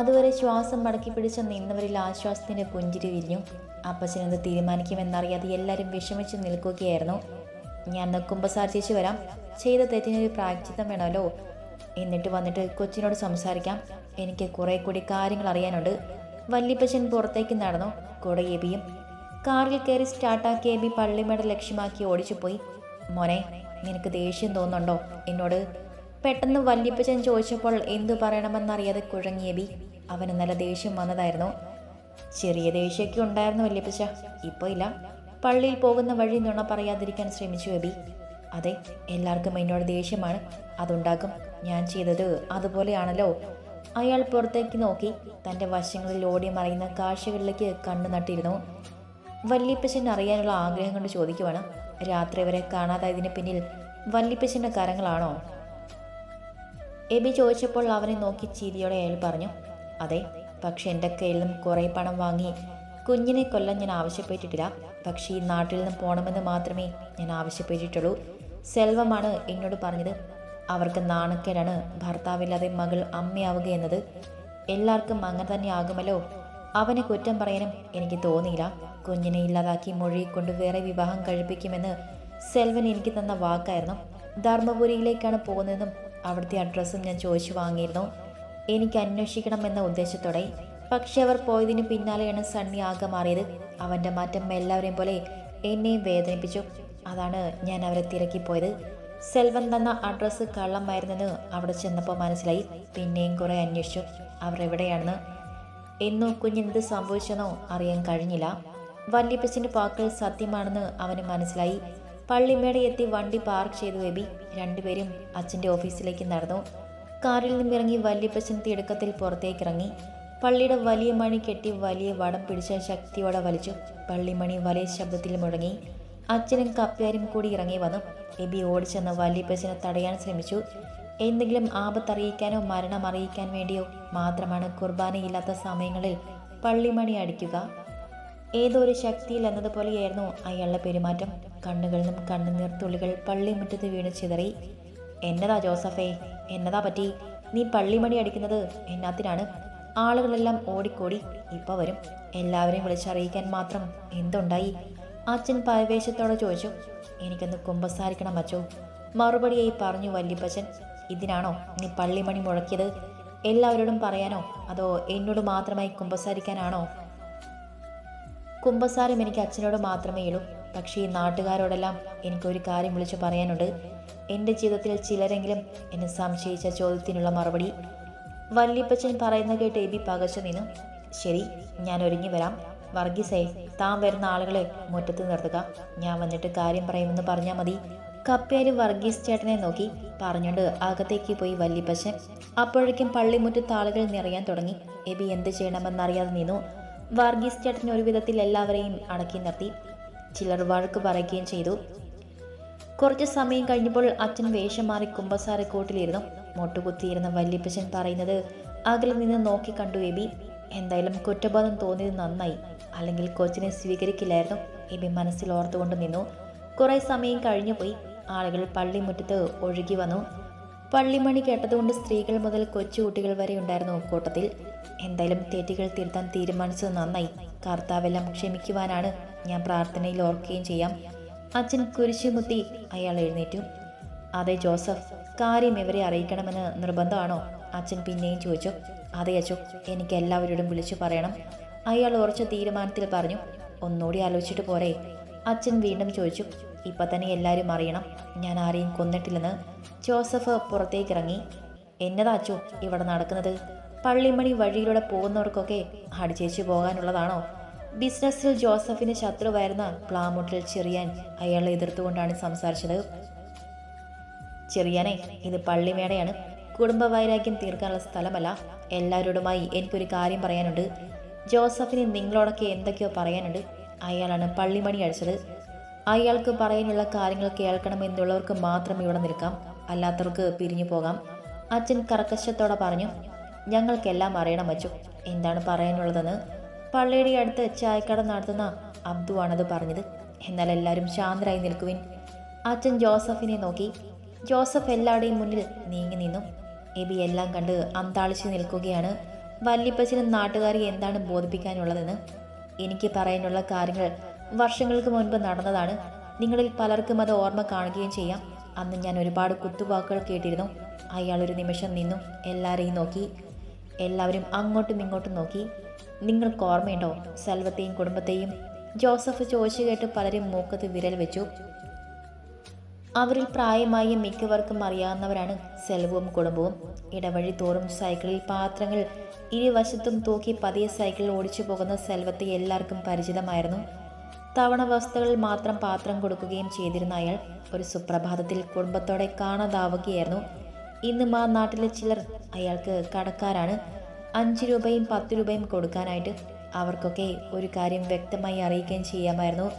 അതുവരെ ശ്വാസം മടക്കി പിടിച്ച നിന്നവരിൽ ആശ്വാസത്തിന്റെ പുഞ്ചിരി വിരിഞ്ഞു. അപ്പച്ചനെന്ത് തീരുമാനിക്കുമെന്നറിയാതെ എല്ലാവരും വിഷമിച്ച് നിൽക്കുകയായിരുന്നു. ഞാൻ നിൽക്കുമ്പോൾ ചേച്ചി വരാം. ചെയ്ത തെറ്റിനൊരു പ്രായച്ചിത്തം വേണമല്ലോ. എന്നിട്ട് വന്നിട്ട് കൊച്ചിനോട് സംസാരിക്കാം. എനിക്ക് കുറേ കൂടി കാര്യങ്ങൾ അറിയാനുണ്ട്. വല്ലിപ്പച്ചൻ പുറത്തേക്ക് നടന്നു. കൂടെ എബിയും കാറിൽ കയറി സ്റ്റാർട്ടാക്കിയ എബി പള്ളിമേട ലക്ഷ്യമാക്കി ഓടിച്ചു പോയി മോനെ നിനക്ക് ദേഷ്യം തോന്നുന്നുണ്ടോ? എന്നോട് പെട്ടെന്ന് വല്ലിപ്പച്ചൻ ചോദിച്ചപ്പോൾ എന്തു പറയണമെന്നറിയാതെ കുഴങ്ങിയ എബി അവന് നല്ല ദേഷ്യം വന്നതായിരുന്നു. ചെറിയ ദേഷ്യമൊക്കെ ഉണ്ടായിരുന്നു വല്യപ്പച്ച. ഇപ്പോൾ ഇല്ല. പള്ളിയിൽ പോകുന്ന വഴി നുണ പറയാതിരിക്കാൻ ശ്രമിച്ചു എബി. അതെ എല്ലാവർക്കും എന്നോട് ദേഷ്യമാണ്. അതുണ്ടാകും ഞാൻ ചെയ്തത് അതുപോലെയാണല്ലോ. അയാൾ പുറത്തേക്ക് നോക്കി. തന്റെ വശങ്ങളിൽ ഓടി മറയുന്ന കാഴ്ചകളിലേക്ക് കണ്ണു നട്ടിരുന്നു. വല്യപ്പച്ചൻ അറിയാനുള്ള ആഗ്രഹം കൊണ്ട് ചോദിക്കുവാണ്. രാത്രി വരെ കാണാതായതിന് പിന്നിൽ വല്യപ്പച്ചന്റെ കരങ്ങളാണോ? എബി ചോദിച്ചപ്പോൾ അവനെ നോക്കി ചിരിയോടെ അയാൾ പറഞ്ഞു. അതെ പക്ഷെ എന്റെ കയ്യിൽ നിന്നും കുറേ പണം വാങ്ങി കുഞ്ഞിനെ കൊല്ലാൻ ഞാൻ ആവശ്യപ്പെട്ടിട്ടില്ല. പക്ഷേ ഈ നാട്ടിൽ നിന്ന് പോകണമെന്ന് മാത്രമേ ഞാൻ ആവശ്യപ്പെട്ടിട്ടുള്ളൂ. സെൽവമാണ് എന്നോട് പറഞ്ഞത്. അവർക്ക് നാണക്കേടാണ്. ഭർത്താവില്ലാതെ മകൾ അമ്മയാവുക എന്നത്. എല്ലാവർക്കും അങ്ങനെ തന്നെ ആകുമല്ലോ. അവനെ കുറ്റം പറയാനും എനിക്ക് തോന്നിയില്ല. കുഞ്ഞിനെ ഇല്ലാതാക്കി മൊഴിയെക്കൊണ്ട് വേറെ വിവാഹം കഴിപ്പിക്കുമെന്ന് സെൽവൻ എനിക്ക് തന്ന വാക്കായിരുന്നു. ധർമ്മപുരിയിലേക്കാണ് പോകുന്നതെന്നും അവിടുത്തെ അഡ്രസ്സും ഞാൻ ചോദിച്ചു വാങ്ങിയിരുന്നു. എനിക്ക് അന്വേഷിക്കണം എന്ന ഉദ്ദേശത്തോടെ. പക്ഷെ അവർ പോയതിനു പിന്നാലെയാണ് സണ്ണി ആകെ മാറിയത്. അവന്റെ മാറ്റം എല്ലാവരെയും പോലെ എന്നെയും വേദനിപ്പിച്ചു. അതാണ് ഞാൻ അവരെ തിരക്കിപ്പോയത്. സെൽവൻ തന്ന അഡ്രസ്സ് കള്ളമായിരുന്നെന്ന് അവിടെ ചെന്നപ്പോൾ മനസ്സിലായി. പിന്നെയും കുറെ അന്വേഷിച്ചു. അവർ എവിടെയാണെന്ന്. എന്നോ കുഞ്ഞിനെന്ത് സംഭവിച്ചെന്നോ അറിയാൻ കഴിഞ്ഞില്ല. വല്യപ്പച്ചന്റെ വാക്കുകൾ സത്യമാണെന്ന് അവന് മനസ്സിലായി. പള്ളിമേടെ എത്തി വണ്ടി പാർക്ക് ചെയ്തു ബേബി രണ്ടുപേരും അച്ഛന്റെ ഓഫീസിലേക്ക് നടന്നു. കാറിൽ നിന്നിറങ്ങി വല്യപ്പച്ചൻ തിടുക്കത്തിൽ പുറത്തേക്കിറങ്ങി. പള്ളിയുടെ വലിയ മണി കെട്ടി വലിയ വടം പിടിച്ച ശക്തിയോടെ വലിച്ചു. പള്ളിമണി വലിയ ശബ്ദത്തിൽ മുഴങ്ങി. അച്ഛനും കപ്പ്യാരും കൂടി ഇറങ്ങി വന്നു. എബി ഓടിച്ചെന്ന് വല്യപ്പച്ചനെ തടയാൻ ശ്രമിച്ചു. എന്തെങ്കിലും ആപത്തറിയിക്കാനോ മരണം അറിയിക്കാൻ വേണ്ടിയോ മാത്രമാണ് കുർബാനയില്ലാത്ത സമയങ്ങളിൽ പള്ളിമണി അടിക്കുക. ഏതോ ഒരു ശക്തിയിൽ എന്നതുപോലെയായിരുന്നു അയാളുടെ പെരുമാറ്റം. കണ്ണുകളിൽ നിന്നും കണ്ണുനീർ തുള്ളികൾ പള്ളിമുറ്റത്ത് വീണ് ചിതറി. എന്നതാ ജോസഫേ എന്നതാ പറ്റി? നീ പള്ളിമണി അടിക്കുന്നത് എന്നാത്തിനാണ്? ആളുകളെല്ലാം ഓടിക്കോടി ഇപ്പൊ വരും. എല്ലാവരെയും വിളിച്ചറിയിക്കാൻ മാത്രം എന്തുണ്ടായി? അച്ഛൻ പരവേശത്തോടെ ചോദിച്ചു. എനിക്കൊന്ന് കുമ്പസാരിക്കണം അച്ചോ. മറുപടിയായി പറഞ്ഞു വല്യപ്പച്ചൻ. ഇതിനാണോ നീ പള്ളിമണി മുഴക്കിയത്? എല്ലാവരോടും പറയാനോ? അതോ എന്നോട് മാത്രമായി കുമ്പസാരിക്കാനാണോ? കുമ്പസാരം എനിക്ക് അച്ഛനോട് മാത്രമേ ഉള്ളൂ. പക്ഷേ ഈ നാട്ടുകാരോടെല്ലാം എനിക്കൊരു കാര്യം വിളിച്ചു പറയാനുണ്ട്. എന്റെ ജീവിതത്തിൽ ചിലരെങ്കിലും എന്നെ സംശയിച്ച ചോദ്യത്തിനുള്ള മറുപടി. വല്യപ്പച്ചൻ പറയുന്ന കേട്ട് എബി പകച്ചു നിന്നു. ശരി ഞാൻ ഒരുങ്ങി വരാം. വർഗീസേ താൻ വരുന്ന ആളുകളെ മുറ്റത്ത് നിർത്തുക. ഞാൻ വന്നിട്ട് കാര്യം പറയുമെന്ന് പറഞ്ഞാൽ മതി. കപ്പേര് വർഗീസ് ചേട്ടനെ നോക്കി. പറഞ്ഞുകൊണ്ട് അകത്തേക്ക് പോയി വല്യപ്പച്ചൻ. അപ്പോഴേക്കും പള്ളിമുറ്റത്ത് ആളുകൾ നിറയാൻ തുടങ്ങി. എബി എന്ത് ചെയ്യണമെന്നറിയാതെ നിന്നു. വർഗീസ് ചേട്ടൻ ഒരു വിധത്തിൽ എല്ലാവരെയും അടക്കി നിർത്തി. ചിലർ വഴക്ക് പറയുകയും ചെയ്തു. കുറച്ച് സമയം കഴിഞ്ഞപ്പോൾ അച്ഛൻ വേഷം മാറി കുമ്പസാരക്കൂട്ടിലിരുന്നു മുട്ടുകുത്തിയിരുന്ന വല്യപ്പച്ചൻ പറയുന്നത് അകലിൽ നിന്ന് നോക്കി കണ്ടു എബി. എന്തായാലും കുറ്റബോധം തോന്നിയത് നന്നായി. അല്ലെങ്കിൽ കൊച്ചിനെ സ്വീകരിക്കില്ലായിരുന്നു. എബി മനസ്സിൽ ഓർത്തുകൊണ്ട് നിന്നു. കുറെ സമയം കഴിഞ്ഞു പോയി. ആളുകൾ പള്ളിമുറ്റത്ത് ഒഴുകി വന്നു. പള്ളിമണി കേട്ടതുകൊണ്ട് സ്ത്രീകൾ മുതൽ കൊച്ചുകുട്ടികൾ വരെ ഉണ്ടായിരുന്നു കൂട്ടത്തിൽ. എന്തായാലും തെറ്റുകൾ തിരുത്താൻ തീരുമാനിച്ചത് നന്നായി. കർത്താവെല്ലാം ക്ഷമിക്കുവാനാണ് ഞാൻ പ്രാർത്ഥനയിൽ ഓർക്കുകയും ചെയ്യാം. അച്ഛൻ കുരിശുമുത്തി അയാൾ എഴുന്നേറ്റു. അതെ ജോസഫ് കാര്യം ഇവരെ അറിയിക്കണമെന്ന് നിർബന്ധമാണോ? അച്ഛൻ പിന്നെയും ചോദിച്ചു. അതെ അച്ചു എനിക്ക് എല്ലാവരോടും വിളിച്ചു പറയണം. അയാൾ ഉറച്ച തീരുമാനത്തിൽ പറഞ്ഞു ഒന്നുകൂടി ആലോചിച്ചിട്ട് പോരെ. അച്ഛൻ വീണ്ടും ചോദിച്ചു ഇപ്പൊ തന്നെ എല്ലാവരും അറിയണം. ഞാൻ ആരെയും കൊന്നിട്ടില്ലെന്ന്. ജോസഫ് പുറത്തേക്ക് ഇറങ്ങി എന്നതാ അച്ചു ഇവിടെ നടക്കുന്നത്? പള്ളിമണി വഴിയിലൂടെ പോകുന്നവർക്കൊക്കെ അടിച്ചേച്ചു പോകാനുള്ളതാണോ? ബിസിനസ്സിൽ ജോസഫിന് ശത്രുവായിരുന്ന പ്ലാമുട്ടിൽ ചെറിയാൻ അയാളെ എതിർത്തുകൊണ്ടാണ് സംസാരിച്ചത്. ചെറിയാനെ ഇത് പള്ളിമേടയാണ്. കുടുംബ വൈരാഗ്യം തീർക്കാനുള്ള സ്ഥലമല്ല. എല്ലാവരോടുമായി എനിക്കൊരു കാര്യം പറയാനുണ്ട്. ജോസഫിന് നിങ്ങളോടൊക്കെ എന്തൊക്കെയോ പറയാനുണ്ട്. അയാളാണ് പള്ളിമണി അടിച്ചത്. അയാൾക്ക് പറയാനുള്ള കാര്യങ്ങൾ കേൾക്കണം എന്നുള്ളവർക്ക് മാത്രം ഇവിടെ നിൽക്കാം. അല്ലാത്തവർക്ക് പിരിഞ്ഞു പോകാം. അച്ഛൻ കർക്കശത്തോടെ പറഞ്ഞു ഞങ്ങൾക്കെല്ലാം അറിയണം അച്ചു. എന്താണ് പറയാനുള്ളതെന്ന്? പള്ളിയുടെ അടുത്ത് ചായക്കട നടത്തുന്ന അബ്ദു ആണത് പറഞ്ഞത്. എന്നാൽ എല്ലാവരും ശാന്തരായി നിൽക്കുവിൻ. അച്ഛൻ ജോസഫിനെ നോക്കി. ജോസഫ് എല്ലാവരുടെയും മുന്നിൽ നീങ്ങി നിന്നു. എബി എല്ലാം കണ്ട് അന്താളിച്ച് നിൽക്കുകയാണ്. വല്യപ്പച്ചനും നാട്ടുകാരെ എന്താണ് ബോധിപ്പിക്കാനുള്ളതെന്ന് എനിക്ക് പറയാനുള്ള കാര്യങ്ങൾ വർഷങ്ങൾക്ക് മുൻപ് നടന്നതാണ്. നിങ്ങളിൽ പലർക്കും അത് ഓർമ്മ കാണുകയും ചെയ്യാം. അന്ന് ഞാൻ ഒരുപാട് കുത്തുവാക്കുകൾ കേട്ടിരുന്നു. അയാൾ ഒരു നിമിഷം നിന്നു. എല്ലാവരെയും നോക്കി. എല്ലാവരും അങ്ങോട്ടും ഇങ്ങോട്ടും നോക്കി. നിങ്ങൾക്ക് ഓർമ്മയുണ്ടോ? സെൽവത്തെയും കുടുംബത്തെയും? ജോസഫ് ചോദിച്ചു കേട്ട് പലരും മൂക്കത്ത് വിരൽ വെച്ചു. അവരിൽ പ്രായമായി മിക്കവർക്കും അറിയാവുന്നവരാണ് സെൽവവും കുടുംബവും. ഇടവഴി തോറും സൈക്കിളിൽ പാത്രങ്ങൾ ഇരുവശത്തും തൂക്കി പതിയെ സൈക്കിൾ ഓടിച്ചു പോകുന്ന സെൽവത്തെ എല്ലാവർക്കും പരിചിതമായിരുന്നു. തവണ വസ്തുക്കളിൽ മാത്രം പാത്രം കൊടുക്കുകയും ചെയ്തിരുന്ന അയാൾ ഒരു സുപ്രഭാതത്തിൽ കുടുംബത്തോടെ കാണാതാവുകയായിരുന്നു. ഇന്നും ആ നാട്ടിലെ ചിലർ അയാൾക്ക് കടക്കാരാണ്. അഞ്ച് രൂപയും പത്ത് രൂപയും കൊടുക്കാനായിട്ട് അവർക്കൊക്കെ ഒരു കാര്യം വ്യക്തമായി അറിയിക്കുകയും ചെയ്യാമായിരുന്നു.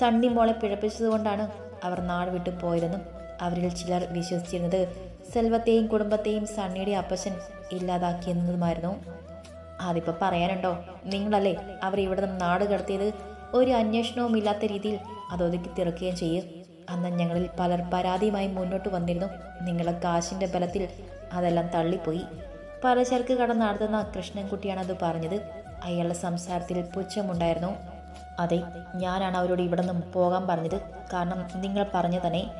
സണ്ണി മോളെ പിഴപ്പിച്ചതുകൊണ്ടാണ് അവർ നാട് വിട്ടു പോയതെന്നും അവരിൽ ചിലർ വിശ്വസിച്ചിരുന്നത്. സെൽവത്തെയും കുടുംബത്തെയും സണ്ണിയുടെ അപ്പച്ചൻ ഇല്ലാതാക്കിയെന്നതുമായിരുന്നു. അതിപ്പോൾ പറയാനുണ്ടോ? നിങ്ങളല്ലേ അവർ ഇവിടെ നിന്ന് നാട് കടത്തിയത്? ഒരു അന്വേഷണവും ഇല്ലാത്ത രീതിയിൽ അത് ഒതുക്കി തിറക്കുകയും ചെയ്യും. അന്ന് ഞങ്ങളിൽ പലർ പരാതിയുമായി മുന്നോട്ട് വന്നിരുന്നു. നിങ്ങളെ കാശിന്റെ ബലത്തിൽ അതെല്ലാം തള്ളിപ്പോയി. പലചരക്ക് കട നടത്തുന്ന കൃഷ്ണൻകുട്ടിയാണ് അത് പറഞ്ഞത്. അയാളുടെ സംസാരത്തിൽ പുച്ഛമുണ്ടായിരുന്നു. അതെ ഞാനാണ് അവരോട് ഇവിടെ നിന്നും പോകാൻ പറഞ്ഞത്. കാരണം നിങ്ങൾ പറഞ്ഞു തന്നെ.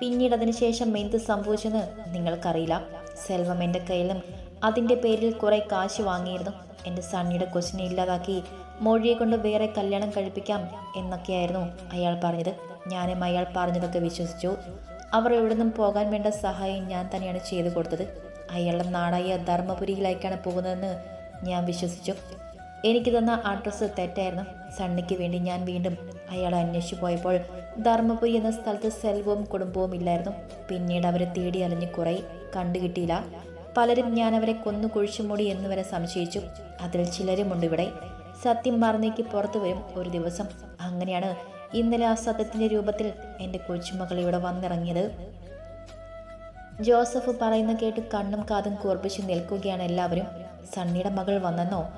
പിന്നീട് അതിനുശേഷം എന്ത് സംഭവിച്ചെന്ന് നിങ്ങൾക്കറിയില്ല. സെൽവം എന്റെ കയ്യിലും അതിന്റെ പേരിൽ കുറേ കാശ് വാങ്ങിയിരുന്നു. എന്റെ സണ്ണിയുടെ കൊച്ചിനെ ഇല്ലാതാക്കി മൊഴിയെ കൊണ്ട് വേറെ കല്യാണം കഴിപ്പിക്കാം എന്നൊക്കെയായിരുന്നു അയാൾ പറഞ്ഞത്. ഞാനും അയാൾ പറഞ്ഞതൊക്കെ വിശ്വസിച്ചു. അവർ എവിടെ നിന്നും പോകാൻ വേണ്ട സഹായം ഞാൻ തന്നെയാണ് ചെയ്തു കൊടുത്തത്. അയാളുടെ നാടായ ധർമ്മപുരിയിലേക്കാണ് പോകുന്നതെന്ന് ഞാൻ വിശ്വസിച്ചു. എനിക്ക് തന്ന അഡ്രസ്സ് തെറ്റായിരുന്നു. സണ്ണിക്ക് വേണ്ടി ഞാൻ വീണ്ടും അയാളെ അന്വേഷിച്ചു പോയപ്പോൾ ധർമ്മപുരി എന്ന സ്ഥലത്ത് സെൽവവും കുടുംബവും ഇല്ലായിരുന്നു. പിന്നീട് അവരെ തേടി അലഞ്ഞ് കുറേ കണ്ടുകിട്ടിയില്ല പലരും ഞാൻ അവരെ കൊന്നു കുഴിച്ചുമൂടി എന്ന് വരെ സംശയിച്ചു. അതിൽ ചിലരുമുണ്ട് ഇവിടെ. സത്യം മറന്നേക്ക് പുറത്തു വരും ഒരു ദിവസം. അങ്ങനെയാണ് ഇന്നലെ ആ സത്യത്തിന്റെ രൂപത്തിൽ എന്റെ കൊച്ചുമകൾ ഇവിടെ വന്നിറങ്ങിയത്. ജോസഫ് പറയുന്ന കേട്ട് കണ്ണും കാതും കൂർപ്പിച്ച് നിൽക്കുകയാണ് എല്ലാവരും. സണ്ണിയുടെ മകൾ വന്നെന്നോ?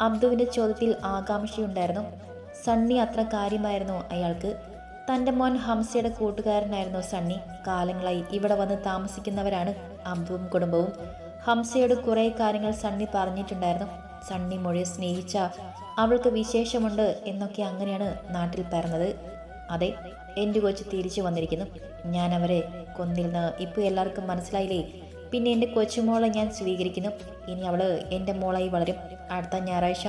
അബ്ദുവിന്റെ ചോദ്യത്തിൽ ആകാംക്ഷയുണ്ടായിരുന്നു. സണ്ണി അത്ര കാര്യമായിരുന്നു അയാൾക്ക്. തന്റെ മോൻ ഹംസയുടെ കൂട്ടുകാരനായിരുന്നു സണ്ണി. കാലങ്ങളായി ഇവിടെ വന്ന് താമസിക്കുന്നവരാണ് അബ്ദുവും കുടുംബവും. ഹംസയോട് കുറെ കാര്യങ്ങൾ സണ്ണി പറഞ്ഞിട്ടുണ്ടായിരുന്നു. സണ്ണി മൊഴിയെ സ്നേഹിച്ച അവൾക്ക് വിശേഷമുണ്ട് എന്നൊക്കെ അങ്ങനെയാണ് നാട്ടിൽ പറഞ്ഞത്. അതെ എന്റെ കൊച്ചു തിരിച്ചു വന്നിരിക്കുന്നു. ഞാൻ അവരെ കൊന്നിരുന്ന് ഇപ്പോൾ എല്ലാവർക്കും മനസ്സിലായില്ലേ? പിന്നെ എന്റെ കൊച്ചുമോളെ ഞാൻ സ്വീകരിക്കുന്നു. ഇനി അവൾ എന്റെ മോളായി വളരും. അടുത്ത ഞായറാഴ്ച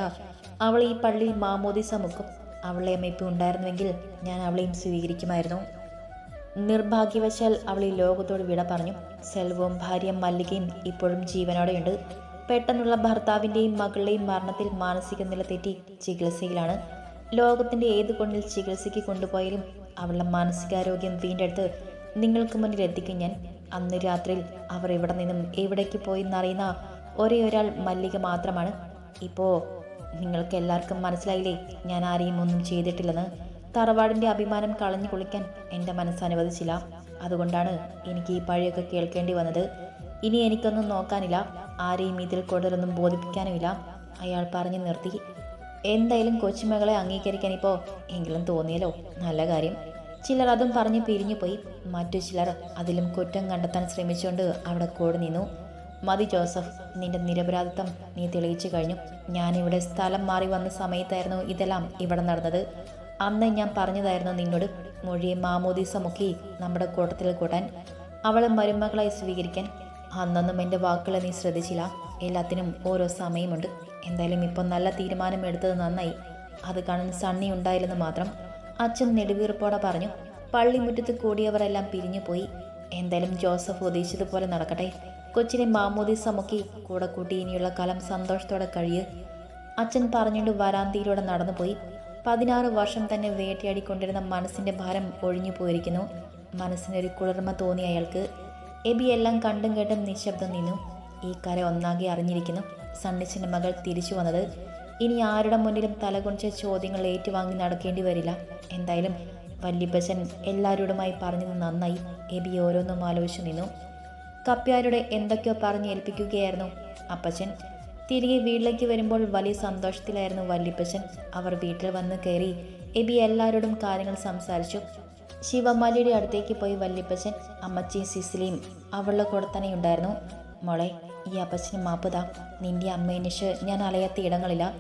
അവൾ ഈ പള്ളിയിൽ മാമോദിസ മുക്കും. അവളെ അമ്മ ഉണ്ടായിരുന്നുവെങ്കിൽ ഞാൻ അവളെയും സ്വീകരിക്കുമായിരുന്നു. നിർഭാഗ്യവശാൽ അവൾ ഈ ലോകത്തോട് വിട പറഞ്ഞു. സെൽവവും ഭാര്യ മല്ലികയും ഇപ്പോഴും ജീവനോടെയുണ്ട്. പെട്ടെന്നുള്ള ഭർത്താവിന്റെയും മകളുടെയും മരണത്തിൽ മാനസിക നില തെറ്റി ചികിത്സയിലാണ്. ലോകത്തിന്റെ ഏത് കൊണ്ടിൽ ചികിത്സയ്ക്ക് കൊണ്ടുപോയാലും അവളുടെ മാനസികാരോഗ്യം വീണ്ടെടുത്ത് നിങ്ങൾക്ക് മുന്നിൽ എത്തിക്കും ഞാൻ. അന്ന് രാത്രിയിൽ അവർ ഇവിടെ നിന്നും എവിടേക്ക് പോയി എന്നറിയുന്ന ഒരേ ഒരാൾ മല്ലിക മാത്രമാണ്. ഇപ്പോൾ നിങ്ങൾക്ക് എല്ലാവർക്കും മനസ്സിലായില്ലേ? ഞാൻ ആരെയും ഒന്നും ചെയ്തിട്ടില്ലെന്ന്. തറവാടിന്റെ അഭിമാനം കളഞ്ഞു കുളിക്കാൻ എന്റെ മനസ്സ് അനുവദിച്ചില്ല. അതുകൊണ്ടാണ് എനിക്ക് ഈ പഴിയൊക്കെ കേൾക്കേണ്ടി വന്നത്. ഇനി എനിക്കൊന്നും നോക്കാനില്ല. ആരെയും ഇതിൽ കൂടുതലൊന്നും ബോധിപ്പിക്കാനുമില്ല. അയാൾ പറഞ്ഞു നിർത്തി. എന്തായാലും കൊച്ചുമകളെ അംഗീകരിക്കാൻ ഇപ്പോ എങ്കിലും തോന്നിയല്ലോ. നല്ല കാര്യം. ചിലർ അതും പറഞ്ഞ് പിരിഞ്ഞു പോയി. മറ്റു ചിലർ അതിലും കുറ്റം കണ്ടെത്താൻ ശ്രമിച്ചുകൊണ്ട് അവിടെ കൂടി നിന്നു. മതി ജോസഫ് നിന്റെ നിരപരാധിത്വം നീ തെളിയിച്ചു കഴിഞ്ഞു. ഞാനിവിടെ സ്ഥലം മാറി വന്ന സമയത്തായിരുന്നു ഇതെല്ലാം ഇവിടെ നടന്നത്. അന്ന് ഞാൻ പറഞ്ഞതായിരുന്നു നിന്നോട്. മൊഴിയെ മാമോദീസ മുക്കി നമ്മുടെ കൂട്ടത്തിൽ കൂട്ടാൻ അവളെ മരുമകളായി സ്വീകരിക്കാൻ. അന്നൊന്നും എന്റെ വാക്കുകളെ നീ ശ്രദ്ധിച്ചില്ല. എല്ലാത്തിനും ഓരോ സമയമുണ്ട്. എന്തായാലും ഇപ്പം നല്ല തീരുമാനം എടുത്തത് നന്നായി. അത് കാണാൻ സണ്ണി ഉണ്ടായില്ലെന്ന് മാത്രം അച്ഛൻ നെടുവീർപ്പോടെ പറഞ്ഞു. പള്ളിമുറ്റത്ത് കൂടിയവരെല്ലാം പിരിഞ്ഞു പോയി എന്തായാലും ജോസഫ് ഉദ്ദേശിച്ചതുപോലെ നടക്കട്ടെ. കൊച്ചിനെ മാമോദീസമൊക്കെ കൂടെ കൂട്ടി ഇനിയുള്ള കാലം സന്തോഷത്തോടെ കഴിയ്. അച്ഛൻ പറഞ്ഞുകൊണ്ട് വരാന്തിയിലൂടെ നടന്നുപോയി. പതിനാറ് വർഷം തന്നെ വേട്ടയാടിക്കൊണ്ടിരുന്ന മനസ്സിന്റെ ഭാരം ഒഴിഞ്ഞു പോയിരിക്കുന്നു. മനസ്സിനൊരു കുളിർമ തോന്നി അയാൾക്ക്. എബി എല്ലാം കണ്ടും കേട്ടും നിശബ്ദം നിന്നു. ഈ കര ഒന്നാകെ അറിഞ്ഞിരിക്കുന്നു. സണ്ണിച്ചന്റെ മകൾ തിരിച്ചു വന്നത് ഇനി ആരുടെ മുന്നിലും തലകുണിച്ച ചോദ്യങ്ങൾ ഏറ്റുവാങ്ങി നടക്കേണ്ടി വരില്ല. എന്തായാലും വല്യപ്പച്ചൻ എല്ലാവരോടുമായി പറഞ്ഞത് നന്നായി എബി ഓരോന്നും ആലോചിച്ചു നിന്നു. കപ്പ്യാരുടെ എന്തൊക്കെയോ പറഞ്ഞ് ഏൽപ്പിക്കുകയായിരുന്നു അപ്പച്ചൻ. തിരികെ വീട്ടിലേക്ക് വരുമ്പോൾ വലിയ സന്തോഷത്തിലായിരുന്നു വല്യപ്പച്ചൻ. അവർ വീട്ടിൽ വന്ന് കയറി എബി എല്ലാവരോടും കാര്യങ്ങൾ സംസാരിച്ചു. ശിവമാലിയുടെ അടുത്തേക്ക് പോയി വല്യപ്പച്ചൻ അമ്മച്ചിയും സിസിലിയും അവളുടെ കൂടെ തന്നെ ഉണ്ടായിരുന്നു. മോളെ ഈ അപ്പച്ചന് മാപ്പുതാ നിന്റെ അമ്മേനിഷ് ഞാൻ അലയാത്ത ഇടങ്ങളില്ല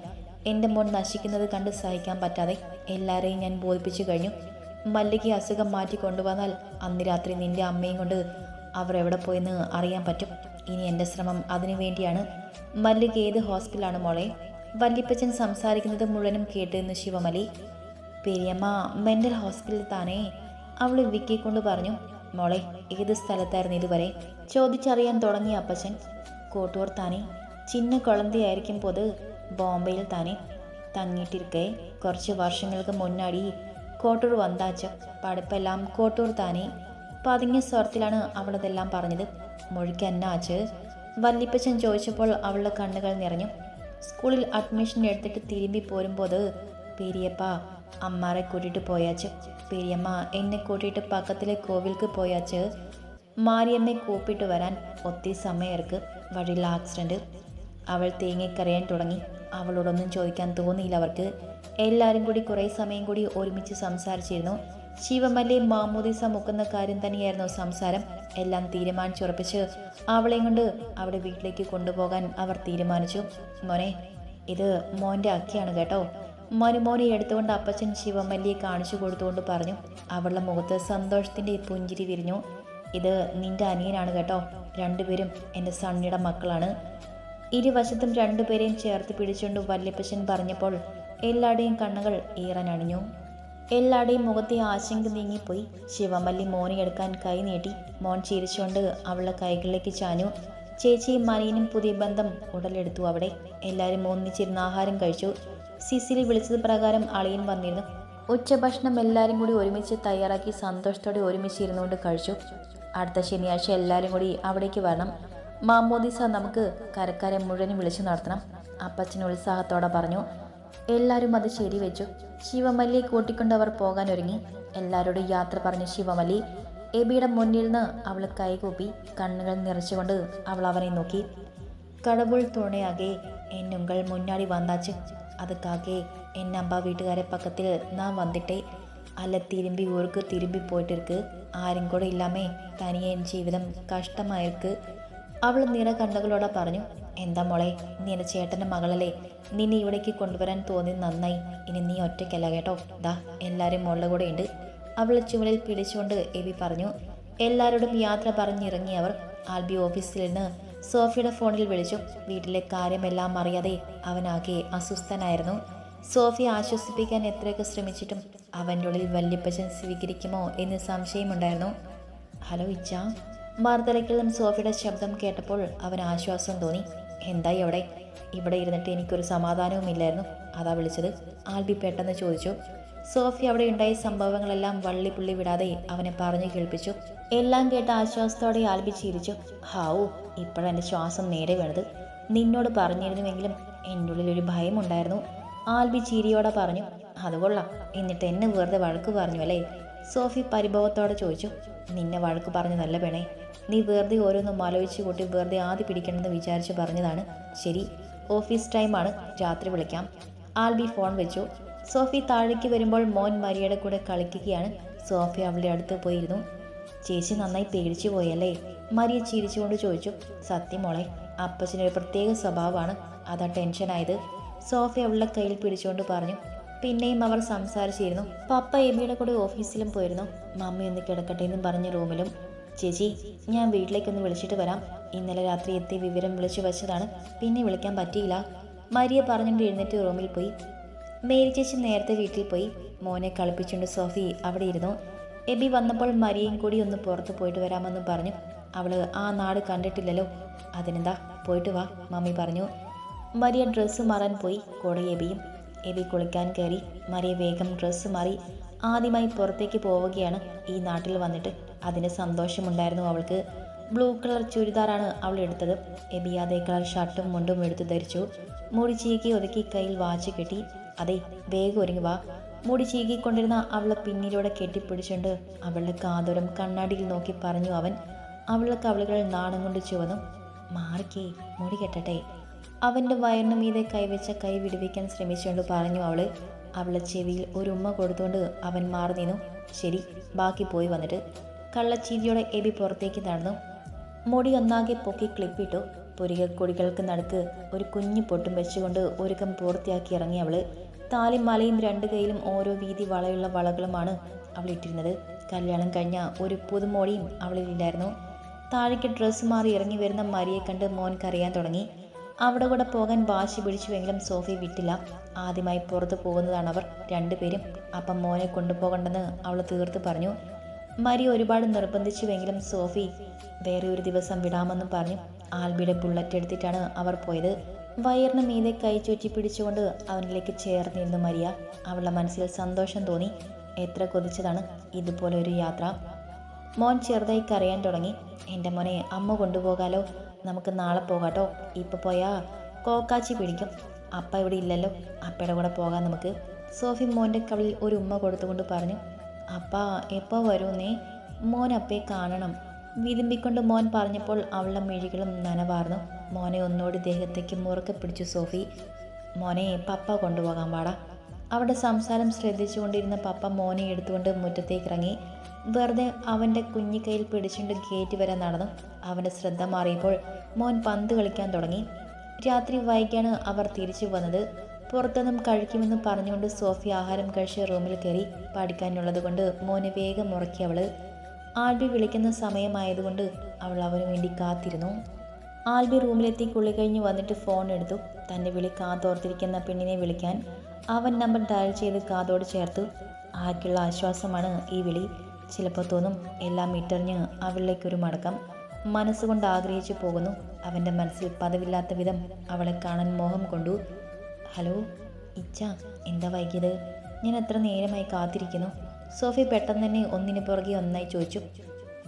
എന്റെ മോൻ നശിക്കുന്നത് കണ്ട് സഹിക്കാൻ പറ്റാതെ എല്ലാവരെയും ഞാൻ ബോധിപ്പിച്ചു കഴിഞ്ഞു. മല്ലിക്ക് അസുഖം മാറ്റി കൊണ്ടുവന്നാൽ അന്ന് രാത്രി നിന്റെ അമ്മയും കൊണ്ട് അവർ എവിടെ പോയെന്ന് അറിയാൻ പറ്റും. ഇനി എന്റെ ശ്രമം അതിനു വേണ്ടിയാണ്. മല്ലിക്ക് ഏത് ഹോസ്പിറ്റലാണ് മോളെ? വല്യപ്പച്ചൻ സംസാരിക്കുന്നത് മുഴുവനും കേട്ടിരുന്നു ശിവമലി. പെരിയമ്മ മെന്റൽ ഹോസ്പിറ്റലിൽ താനേ. അവൾ വിക്കി കൊണ്ട് പറഞ്ഞു മോളെ ഏത് സ്ഥലത്തായിരുന്നു ഇതുവരെ? ചോദിച്ചറിയാൻ തുടങ്ങിയ അപ്പച്ചൻ കോട്ടൂർ താനെ ചിന്ന കുളന്തിയായിരിക്കും പോത്. ബോംബെയിൽ താനെ തങ്ങിയിട്ടിരിക്കെ. കുറച്ച് വർഷങ്ങൾക്ക് മുന്നാടി കോട്ടൂർ വന്താച്ച. പഠിപ്പെല്ലാം കോട്ടൂർ താനെ. പതുങ്ങിയ സ്വരത്തിലാണ് അവളതെല്ലാം പറഞ്ഞത്. മൊഴിക്ക് എന്നാച്ച് വല്ലിപ്പച്ചൻ ചോദിച്ചപ്പോൾ അവളുടെ കണ്ണുകൾ നിറഞ്ഞു. സ്കൂളിൽ അഡ്മിഷൻ എടുത്തിട്ട് തിരുമ്പി പോരുമ്പോൾ പെരിയപ്പ അമ്മാരെ കൂട്ടിയിട്ട് പോയാച്ച്. പെരിയമ്മ എന്നെ കൂട്ടിയിട്ട് പക്കത്തിലെ കോവിൽക്ക് പോയാച്ച് മാരിയമ്മയെ കൂപ്പിട്ട് വരാൻ ഒത്തിരി സമയർക്ക് വഴിയിൽ ആക്സിഡന്റ് അവൾ തേങ്ങിക്കറിയാൻ തുടങ്ങി. അവളോടൊന്നും ചോദിക്കാൻ തോന്നിയില്ല അവർക്ക്. എല്ലാവരും കൂടി കുറേ സമയം കൂടി ഒരുമിച്ച് സംസാരിച്ചിരുന്നു. ശിവമല്ലെ മാമോദിസ മുക്കുന്ന കാര്യം തന്നെയായിരുന്നു സംസാരം. എല്ലാം തീരുമാനിച്ചുറപ്പിച്ച് അവളെയും കൊണ്ട് അവിടെ വീട്ടിലേക്ക് കൊണ്ടുപോകാൻ അവർ തീരുമാനിച്ചു. മോനെ ഇത് മോന്റെ അക്കിയാണ് കേട്ടോ. മനുമോനെ എടുത്തുകൊണ്ട് അപ്പച്ചൻ ശിവമല്ലിയെ കാണിച്ചു കൊടുത്തുകൊണ്ട് പറഞ്ഞു. അവളുടെ മുഖത്ത് സന്തോഷത്തിന്റെ പുഞ്ചിരി വിരിഞ്ഞു. ഇത് നിന്റെ അനിയനാണ് കേട്ടോ. രണ്ടുപേരും എന്റെ സണ്ണിയുടെ മക്കളാണ്. ഇരുവശത്തും രണ്ടുപേരെയും ചേർത്ത് പിടിച്ചുകൊണ്ട് വല്യപ്പച്ചൻ പറഞ്ഞപ്പോൾ എല്ലാവരുടെയും കണ്ണുകൾ ഈറനണിഞ്ഞു എല്ലാവരുടെയും മുഖത്തെ ആശങ്ക നീങ്ങിപ്പോയി. ശിവമല്ലി മോനെ എടുക്കാൻ കൈ നീട്ടി. മോൻ ചിരിച്ചുകൊണ്ട് അവളുടെ കൈകളിലേക്ക് ചാഞ്ഞു. ചേച്ചിയും മനീനും പുതിയ ബന്ധം ഉടലെടുത്തു അവിടെ. എല്ലാവരും ഒന്നിച്ചിരുന്ന് ആഹാരം കഴിച്ചു. സിസിലി വിളിച്ചത് പ്രകാരം അളിയൻ വന്നിരുന്നു. ഉച്ചഭക്ഷണം എല്ലാവരും കൂടി ഒരുമിച്ച് തയ്യാറാക്കി സന്തോഷത്തോടെ ഒരുമിച്ച് ഇരുന്നുകൊണ്ട് കഴിച്ചു. അടുത്ത ശനിയാഴ്ച എല്ലാവരും കൂടി അവിടേക്ക് വരണം. മാമോദിസ നമുക്ക് കരക്കാരെ മുഴുവനും വിളിച്ചു നടത്തണം. അപ്പച്ചൻ ഉത്സാഹത്തോടെ പറഞ്ഞു എല്ലാവരും അത് ശരിവെച്ചു ശിവമല്ലിയെ കൂട്ടിക്കൊണ്ട് അവർ പോകാൻ ഒരുങ്ങി. എല്ലാവരോടും യാത്ര പറഞ്ഞു ശിവമല്ലി എബിയുടെ മുന്നിൽ നിന്ന് അവൾ കൈകൂപ്പി കണ്ണുകൾ നിറച്ചുകൊണ്ട് അവൾ അവനെ നോക്കി. കടവുൾ തുണയാകെ എന്നുങ്കൾ മുന്നാടി വന്നാച്ച് அதுக்காக என் அம்மா வீட்டுக்கார பக்கத்தில் நான் வந்துட்டேன் அல்ல திரும்பி ஊருக்கு திரும்பி போயிட்டு இருக்கு ആരും കൂടെ ഇല്ലാമേ. തനിയെ ജീവിതം കഷ്ടമായിരിക്ക് അവൾ നിറ കണ്ണുകളോടെ പറഞ്ഞു എന്താ മോളെ നീ എന്റെ ചേട്ടന്റെ മകളല്ലേ. നിന്നെ ഇവിടേക്ക് കൊണ്ടുവരാൻ തോന്നി നന്നായി. ഇനി നീ ഒറ്റയ്ക്കല്ല കേട്ടോ. ദാ എല്ലാവരും മോളുടെ കൂടെ ഉണ്ട്. അവൾ ചുമലിൽ പിടിച്ചുകൊണ്ട് എബി പറഞ്ഞു എല്ലാവരോടും യാത്ര പറഞ്ഞിറങ്ങിയവർ ആൽബി ഓഫീസിൽ നിന്ന് സോഫിയുടെ ഫോണിൽ വിളിച്ചു. വീട്ടിലെ കാര്യമെല്ലാം അറിയാതെ അവനാകെ അസ്വസ്ഥനായിരുന്നു. സോഫിയെ ആശ്വസിപ്പിക്കാൻ എത്രയൊക്കെ ശ്രമിച്ചിട്ടും അവന്റെ ഉള്ളിൽ വല്യപ്പച്ചൻ സ്വീകരിക്കുമോ എന്ന് സംശയമുണ്ടായിരുന്നു. ഹലോ ഇച്ച. മാർത്തലയ്ക്കലും സോഫിയുടെ ശബ്ദം കേട്ടപ്പോൾ അവൻ ആശ്വാസം തോന്നി. എന്തായി അവിടെ? ഇവിടെ ഇരുന്നിട്ട് എനിക്കൊരു സമാധാനവുമില്ലായിരുന്നു. അതാ വിളിച്ചത്. ആൽബി പെട്ടെന്ന് ചോദിച്ചു. സോഫി അവിടെ ഉണ്ടായ സംഭവങ്ങളെല്ലാം വള്ളിപ്പുള്ളി വിടാതെ അവനെ പറഞ്ഞു കേൾപ്പിച്ചു. എല്ലാം കേട്ട ആശ്വാസത്തോടെ ആൽബി ചിരിച്ചു. ഹാവു ഇപ്പോഴെന്റെ ശ്വാസം നേരെ വേണത്. നിന്നോട് പറഞ്ഞിരുന്നുവെങ്കിലും എന്റെ ഉള്ളിൽ ഒരു ഭയമുണ്ടായിരുന്നു ആൽബി ചിരിയോടെ പറഞ്ഞു. അത് കൊള്ളാം. എന്നിട്ട് എന്നെ വെറുതെ വഴക്ക് പറഞ്ഞു അല്ലേ സോഫി പരിഭവത്തോടെ ചോദിച്ചു. നിന്നെ വഴക്ക് പറഞ്ഞതല്ല പെണേ നീ വെറുതെ ഓരോന്നും ആലോചിച്ച് കൂട്ടി വെറുതെ ആദ്യ പിടിക്കണമെന്ന് വിചാരിച്ച് പറഞ്ഞതാണ്. ശരി ഓഫീസ് ടൈമാണ്. രാത്രി വിളിക്കാം ആൽബി ഫോൺ വെച്ചു. സോഫി താഴേക്ക് വരുമ്പോൾ മോൻ മരിയയുടെ കൂടെ കളിക്കുകയാണ്. സോഫി അവളുടെ അടുത്ത് പോയിരുന്നു. ചേച്ചി നന്നായി പേടിച്ചു പോയല്ലേ? മരിയ ചിരിച്ചുകൊണ്ട് ചോദിച്ചു. സത്യം മോളെ അപ്പച്ചനൊരു പ്രത്യേക സ്വഭാവമാണ്. അതാ ടെൻഷനായത് സോഫി അവളുടെ കയ്യിൽ പിടിച്ചുകൊണ്ട് പറഞ്ഞു. പിന്നെയും അവർ സംസാരിച്ചിരുന്നു. പപ്പ എബിയുടെ കൂടെ ഓഫീസിലും പോയിരുന്നു. മമ്മി ഒന്ന് കിടക്കട്ടെ എന്നും പറഞ്ഞ റൂമിലും. ചേച്ചി ഞാൻ വീട്ടിലേക്കൊന്ന് വിളിച്ചിട്ട് വരാം. ഇന്നലെ രാത്രി എത്തി വിവരം വിളിച്ചു വെച്ചതാണ്. പിന്നെ വിളിക്കാൻ പറ്റിയില്ല. മരിയ പറഞ്ഞുകൊണ്ട് എഴുന്നേറ്റ് റൂമിൽ പോയി. മേരി ചേച്ചി നേരത്തെ വീട്ടിൽ പോയി. മോനെ കളിപ്പിച്ചുകൊണ്ട് സോഫി അവിടെ ഇരുന്നു. എബി വന്നപ്പോൾ മരിയയും കൂടി ഒന്ന് പുറത്ത് പോയിട്ട് വരാമെന്ന് പറഞ്ഞു. അവൾ ആ നാട് കണ്ടിട്ടില്ലല്ലോ. അതിനെന്താ? പോയിട്ട് വാ മമ്മി പറഞ്ഞു. മരിയ ഡ്രസ്സ് മാറാൻ പോയി കൂടെ എബിയും. എബി കുളിക്കാൻ കയറി. മരിയ വേഗം ഡ്രസ്സ് മാറി. ആദ്യമായി പുറത്തേക്ക് പോവുകയാണ് ഈ നാട്ടിൽ വന്നിട്ട്. അതിന് സന്തോഷമുണ്ടായിരുന്നു അവൾക്ക്. ബ്ലൂ കളർ ചുരിദാറാണ് അവൾ എടുത്തത്. എബി അതേ കളർ ഷർട്ടും മുണ്ടും എടുത്ത് ധരിച്ചു. മുടി ചീക്കി ഒതുക്കി കയ്യിൽ വാച്ച് കെട്ടി. അതെ വേഗം ഒരുങ്ങി വാ. മുടി ചീകിക്കൊണ്ടിരുന്ന അവളെ പിന്നിലൂടെ കെട്ടിപ്പിടിച്ചുകൊണ്ട് അവളുടെ കാതോരം കണ്ണാടിയിൽ നോക്കി പറഞ്ഞു അവൻ. അവളെ കവളുകൾ നാണം കൊണ്ട് ചുവന്നു. മാറിക്കേ മുടി കെട്ടട്ടെ. അവന്റെ വയറിന് മീതെ കൈവച്ച കൈ വിടുവിക്കാൻ ശ്രമിച്ചുകൊണ്ട് പറഞ്ഞു അവൾ. അവളെ ചെവിയിൽ ഒരു ഉമ്മ കൊടുത്തുകൊണ്ട് അവൻ മാറി നിന്നു. ശരി ബാക്കി പോയി വന്നിട്ട്. കള്ളച്ചീരിയോടെ എബി പുറത്തേക്ക് നടന്നു. മുടി ഒന്നാകെ പൊക്കി ക്ലിപ്പിട്ടു. പുരികക്കൊടികൾക്ക് നടുക്ക് ഒരു കുഞ്ഞു പൊട്ടും വെച്ചുകൊണ്ട് ഒരുക്കം പൂർത്തിയാക്കി ഇറങ്ങി അവൾ. താലിം മലയും രണ്ട് കൈയിലും ഓരോ വീതി വളയുള്ള വളകളുമാണ് അവൾ ഇട്ടിരുന്നത്. കല്യാണം കഴിഞ്ഞ ഒരു പുതുമോടിയും അവളിലില്ലായിരുന്നു താഴേക്ക് ഡ്രസ്സ് മാറി ഇറങ്ങി വരുന്ന മരിയെ കണ്ട് മോൻ കരയാൻ തുടങ്ങി. അവിടെ കൂടെ പോകാൻ വാശി പിടിച്ചുവെങ്കിലും സോഫി വിട്ടില്ല. ആദ്യമായി പുറത്തു പോകുന്നതാണ് അവർ രണ്ടുപേരും. അപ്പം മോനെ കൊണ്ടുപോകണ്ടെന്ന് അവൾ തീർത്ത് പറഞ്ഞു. മരി ഒരുപാട് നിർബന്ധിച്ചുവെങ്കിലും സോഫി വേറെ ഒരു ദിവസം വിടാമെന്നും പറഞ്ഞു. ആൽബിയുടെ ബുള്ളറ്റ് എടുത്തിട്ടാണ് അവർ പോയത്. വയറിന് മീതെ കൈ ചുറ്റി പിടിച്ചുകൊണ്ട് അവനിലേക്ക് ചേർന്നിരുന്നു മരിയ. അവളുടെ മനസ്സിൽ സന്തോഷം തോന്നി. എത്ര കൊതിച്ചതാണ് ഇതുപോലെ ഒരു യാത്ര. മോൻ ചെറുതായി കരയാൻ തുടങ്ങി. എന്റെ മോനെ അമ്മ കൊണ്ടുപോകാലോ? നമുക്ക് നാളെ പോകാട്ടോ. ഇപ്പം പോയാ കോക്കാച്ചി പിടിക്കും. അപ്പ ഇവിടെ ഇല്ലല്ലോ. അപ്പയുടെ കൂടെ പോകാം നമുക്ക്. സോഫി മോന്റെ കവിളിൽ ഒരു ഉമ്മ കൊടുത്തുകൊണ്ട് പറഞ്ഞു. അപ്പ എപ്പോൾ വരുമെന്നേ മോൻ അപ്പയെ കാണണം. വിതുമ്പിക്കൊണ്ട് മോൻ പറഞ്ഞപ്പോൾ അവളുടെ മിഴികളും നനവാർന്നു. മോനെ ഒന്നോടി ദേഹത്തേക്ക് മുറുക്കെ പിടിച്ചു സോഫി. മോനെ പപ്പ കൊണ്ടുപോകാൻ പാടാ. അവിടെ സംസാരം ശ്രദ്ധിച്ചുകൊണ്ടിരുന്ന പപ്പ മോനെ എടുത്തുകൊണ്ട് മുറ്റത്തേക്ക് ഇറങ്ങി വെറുതെ അവന്റെ കുഞ്ഞിക്കൈയിൽ പിടിച്ചുകൊണ്ട് ഗേറ്റ് വരെ നടന്നു. അവന്റെ ശ്രദ്ധ മാറിയപ്പോൾ മോൻ പന്ത് കളിക്കാൻ തുടങ്ങി. രാത്രി വൈകിയാണ് അവർ തിരിച്ചു വന്നത്. പുറത്തൊന്നും കഴിക്കുമെന്ന് പറഞ്ഞുകൊണ്ട് സോഫി ആഹാരം കഴിച്ച് റൂമിൽ കയറി പഠിക്കാനുള്ളത് കൊണ്ട് മോന് വേഗം ഉറക്കി അവൾ. ആൽബി വിളിക്കുന്ന സമയമായതുകൊണ്ട് അവൾ അവന് വേണ്ടി കാത്തിരുന്നു. ആൽബി റൂമിലെത്തി കുളി കഴിഞ്ഞ് വന്നിട്ട് ഫോൺ എടുത്തു. തന്റെ വിളി കാതോർത്തിരിക്കുന്ന പെണ്ണിനെ വിളിക്കാൻ അവൻ നമ്പർ ഡയൽ ചെയ്ത് കാതോട് ചേർത്തു. ആർക്കുള്ള ആശ്വാസമാണ് ഈ വിളി. ചിലപ്പോൾ തോന്നും എല്ലാം ഇട്ടറിഞ്ഞ് അവളിലേക്കൊരു മടക്കം. മനസ്സുകൊണ്ട് ആഗ്രഹിച്ചു പോകുന്നു. അവന്റെ മനസ്സിൽ പതിവില്ലാത്ത വിധം അവളെ കാണാൻ മോഹം കൊണ്ടു. ഹലോ ഇച്ച എന്താ വൈകിയത്? ഞാൻ എത്ര നേരമായി കാത്തിരിക്കുന്നു. സോഫി പെട്ടെന്ന് തന്നെ ഒന്നിനു പുറകെ ഒന്നായി ചോദിച്ചു.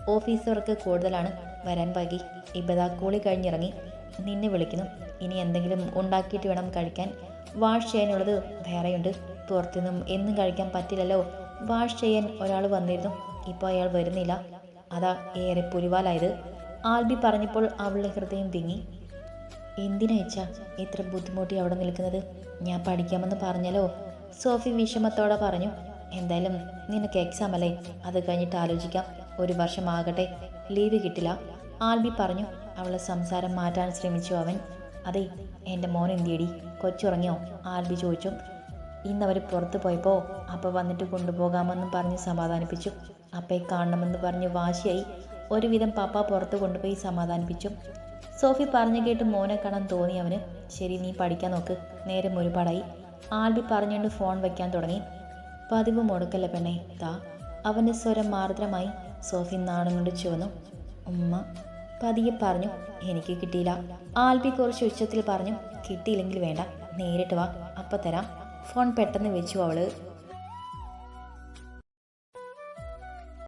ഓഫീസ് കൂടുതലാണ് വരാൻ വൈകി ഇബദാ കൂളി കഴിഞ്ഞിറങ്ങി. നിന്നെ വിളിക്കുന്നു. ഇനി എന്തെങ്കിലും ഉണ്ടാക്കിയിട്ട് വേണം കഴിക്കാൻ. വാഷ് ചെയ്യാനുള്ളത് വേറെയുണ്ട്. പുറത്തുനിന്നും എന്നും കഴിക്കാൻ പറ്റില്ലല്ലോ. വാഷ് ചെയ്യാൻ ഒരാൾ വന്നിരുന്നു. ഇപ്പോൾ അയാൾ വരുന്നില്ല. അതാ ഏറെ പുലിവാലായത് ആൽബി പറഞ്ഞപ്പോൾ അവളുടെ ഹൃദയം തിങ്ങി എന്തിനാ ഇച്ച ഇത്ര ബുദ്ധിമുട്ടി അവിടെ നിൽക്കുന്നത്? ഞാൻ പഠിക്കാമെന്ന് പറഞ്ഞല്ലോ. സോഫി വിഷമത്തോടെ പറഞ്ഞു. എന്തായാലും നിനക്ക് എക്സാം അല്ലേ? അത് കഴിഞ്ഞിട്ട് ആലോചിക്കാം. ഒരു വർഷം ആകട്ടെ ലീവ് കിട്ടില്ല. ആൽബി പറഞ്ഞു അവളെ സംസാരം മാറ്റാൻ ശ്രമിച്ചു അവൻ. അതെ എന്റെ മോൻ എന്തിയടി? കൊച്ചുറങ്ങിയോ? ആൽബി ചോദിച്ചു. ഇന്നവർ പുറത്ത് പോയപ്പോൾ അപ്പ വന്നിട്ട് കൊണ്ടുപോകാമെന്നും പറഞ്ഞ് സമാധാനിപ്പിച്ചു. അപ്പയെ കാണണമെന്ന് പറഞ്ഞ് വാശിയായി ഒരുവിധം പപ്പ പുറത്ത് കൊണ്ടുപോയി സമാധാനിപ്പിച്ചു. സോഫി പറഞ്ഞു കേട്ട് മോനെ കാണാൻ തോന്നി അവന്. ശരി നീ പഠിക്കാൻ നോക്ക്. നേരം ഒരുപാടായി. ആൽബി പറഞ്ഞുകൊണ്ട് ഫോൺ വയ്ക്കാൻ തുടങ്ങി. പതിവ് മുടക്കല്ല പെണ്ണെ. താ അവന്റെ സ്വരം മാർദ്രമായി സോഫി നാണം കൊണ്ട് ചുവന്നു. ഉമ്മ പതിയെ പറഞ്ഞു എനിക്ക് കിട്ടിയില്ല. ആൽബി കുറച്ച് ഉച്ചത്തിൽ പറഞ്ഞു കിട്ടിയില്ലെങ്കിൽ വേണ്ട നേരിട്ട് വാ അപ്പം തരാം. ഫോൺ പെട്ടെന്ന് വെച്ചു അവൾ.